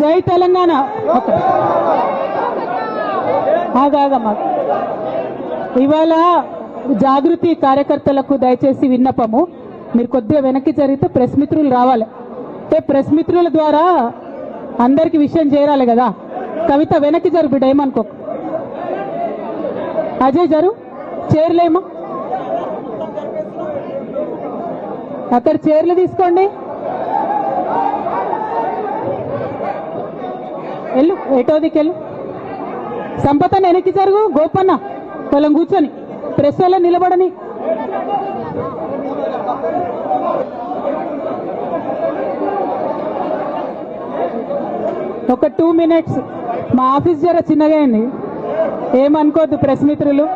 జై తెలంగాణ. ఆగాగమ్మా ఇవాళ జాగృతి కార్యకర్తలకు దయచేసి విన్నపము. మీరు కొద్దిగా వెనక్కి జరిగితే ప్రెస్ మిత్రులు రావాలి. అంటే ప్రెస్ మిత్రుల ద్వారా అందరికి విషయం చేరాలి కదా. కవిత వెనక్కి జరు బిడ్డ ఏమనుకో. అజయ్ జరు చేరలేమా అక్కడ చీరలు తీసుకోండి. ఎటో దిక్కెళ్ళు? వెళ్ళు వెనక్కి జరుగు గోపన్న వాళ్ళని కూర్చొని ప్రెస్ వాళ్ళ నిలబడని. ఒక టూ మినిట్స్ మా ఆఫీస్ జర చిన్నగా అయింది. ఏమనుకోద్దు ప్రెస్ మిత్రులు.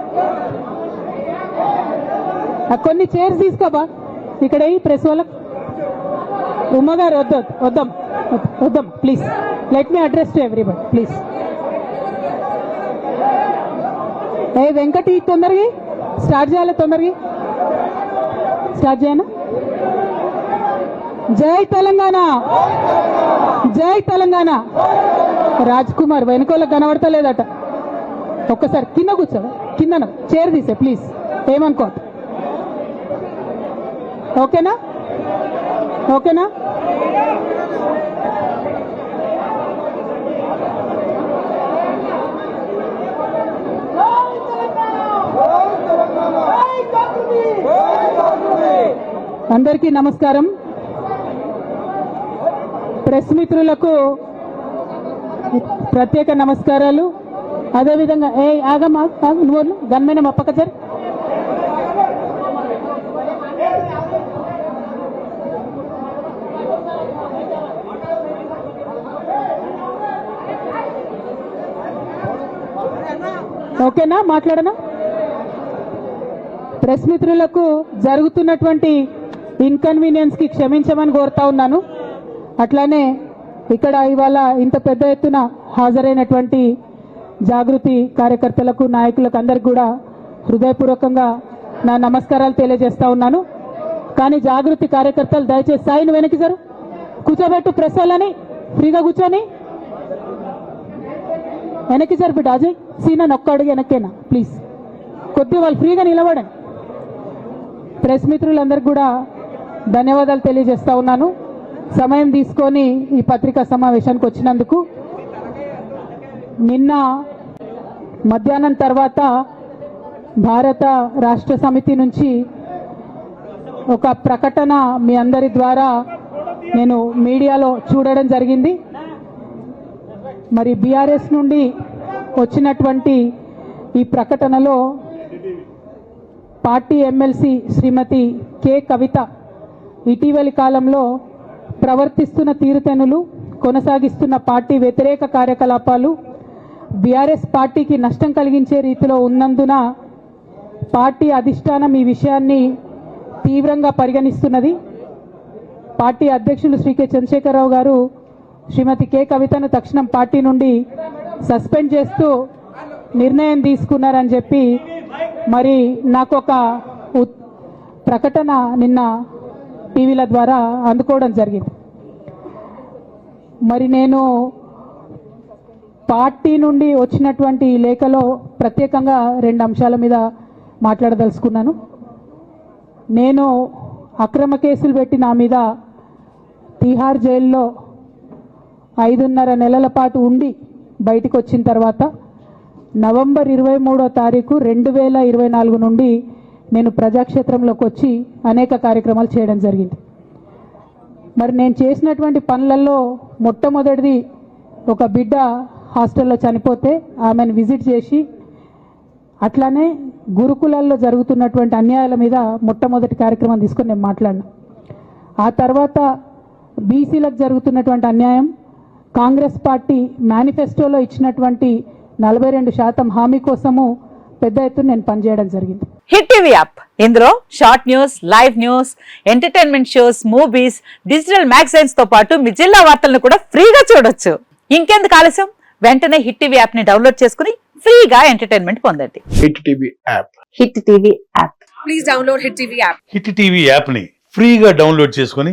కొన్ని చైర్స్ తీసుకోబా ఇక్కడ ఈ ప్రెస్ వాళ్ళకు ఉమ్మగారు వద్దు వద్దాం. వద్దాం please let me address to everybody please ఏ వెంకటి తొందరగా స్టార్ట్ చేయాలి తొందరగా స్టార్ట్ చేయనా? జై తెలంగాణ! జై తెలంగాణ! రాజ్ కుమార్ వెనుకోలకు కనబడతలేదట. ఒక్కసారి కింద కూర్చో కిందన చైర్ తీసే ప్లీజ్ ఏమనుకో ఓకేనా? ఓకేనా? అందరికీ నమస్కారం. ప్రెస్ మిత్రులకు ప్రత్యేక నమస్కారాలు. అదేవిధంగా ఏ ఆగమ్మా నువ్వు గన్మైన మా ఓకేనా? మాట్లాడనా? ప్రెస్ మిత్రులకు జరుగుతున్నటువంటి ఇన్కన్వీనియన్స్కి క్షమించమని కోరుతా ఉన్నాను. అట్లానే ఇక్కడ ఇవాళ ఇంత పెద్ద ఎత్తున హాజరైనటువంటి జాగృతి కార్యకర్తలకు నాయకులకు అందరికి కూడా హృదయపూర్వకంగా నా నమస్కారాలు తెలియజేస్తా ఉన్నాను. కానీ జాగృతి కార్యకర్తలు దయచేసి సాయిని వెనక్కి జరు. కూర్చోబెట్టు ప్రెస్ వాళ్ళని ఫ్రీగా కూర్చొని. వెనక్కి సరిపెట్టు అజయ్ సీనా నొక్క అడుగు వెనక్కేనా? ప్లీజ్. కొద్ది వాళ్ళు ఫ్రీగా నిలబడండి. ప్రెస్ మిత్రులందరికీ కూడా ధన్యవాదాలు తెలియజేస్తా ఉన్నాను. సమయం తీసుకొని ఈ పత్రికా సమావేశానికి వచ్చినందుకు. నిన్న మధ్యాహ్నం తర్వాత భారత రాష్ట్ర సమితి నుంచి ఒక ప్రకటన మీ అందరి ద్వారా నేను మీడియాలో చూడడం జరిగింది. మరి బీఆర్ఎస్ నుండి వచ్చినటువంటి ఈ ప్రకటనలో party MLC Srimati K Kavitha ఇటీవలి కాలంలో ప్రవర్తిస్తున్న తీరుతెనులు కొనసాగిస్తున్న పార్టీ వ్యతిరేక కార్యకలాపాలు బీఆర్ఎస్ పార్టీకి నష్టం కలిగించే రీతిలో ఉన్నందున పార్టీ అధిష్టానం ఈ విషయాన్ని తీవ్రంగా పరిగణిస్తున్నది. పార్టీ అధ్యక్షులు శ్రీ కె చంద్రశేఖరరావు గారు శ్రీమతి కె కవితను తక్షణం పార్టీ నుండి సస్పెండ్ చేస్తూ నిర్ణయం తీసుకున్నారని చెప్పి మరి నాకు ఒక ఉత్- ప్రకటన నిన్న టీవీల ద్వారా అందుకోవడం జరిగింది. మరి నేను పార్టీ నుండి వచ్చినటువంటి లేఖలో ప్రత్యేకంగా రెండు అంశాల మీద మాట్లాడదలుచుకున్నాను. నేను అక్రమ కేసులు పెట్టి నా మీద తిహార్ జైల్లో ఐదున్నర నెలల పాటు ఉండి బయటికి వచ్చిన తర్వాత నవంబర్ ఇరవై మూడో తారీఖు రెండు వేల ఇరవై నాలుగు నుండి నేను ప్రజాక్షేత్రంలోకి వచ్చి అనేక కార్యక్రమాలు చేయడం జరిగింది. మరి నేను చేసినటువంటి పనులలో మొట్టమొదటిది ఒక బిడ్డ హాస్టల్లో చనిపోతే ఆమెను విజిట్ చేసి అట్లానే గురుకులాల్లో జరుగుతున్నటువంటి అన్యాయాల మీద మొట్టమొదటి కార్యక్రమం తీసుకొని నేను మాట్లాడినా. ఆ తర్వాత బీసీలకు జరుగుతున్నటువంటి అన్యాయం కాంగ్రెస్ పార్టీ మేనిఫెస్టోలో ఇచ్చినటువంటి నలభై రెండు శాతం హామీ కోసము పెద్ద ఎత్తున నేను పనిచేయడం జరిగింది. Hit TV app. ఇందులో short news live news entertainment shows movies digital మ్యాగజైన్స్తో పాటు మీ జిల్లా వార్తలను కూడా ఫ్రీగా చూడొచ్చు. ఇంకెందుకు ఆలస్యం? వెంటనే హిట్ టీవీ యాప్ని డౌన్లోడ్ చేసుకుని ఫ్రీగా ఎంటర్టైన్మెంట్ పొందండి. Hit TV app. Hit TV app. Please download Hit TV app. Hit TV యాప్ని ఫ్రీగా డౌన్లోడ్ చేసుకొని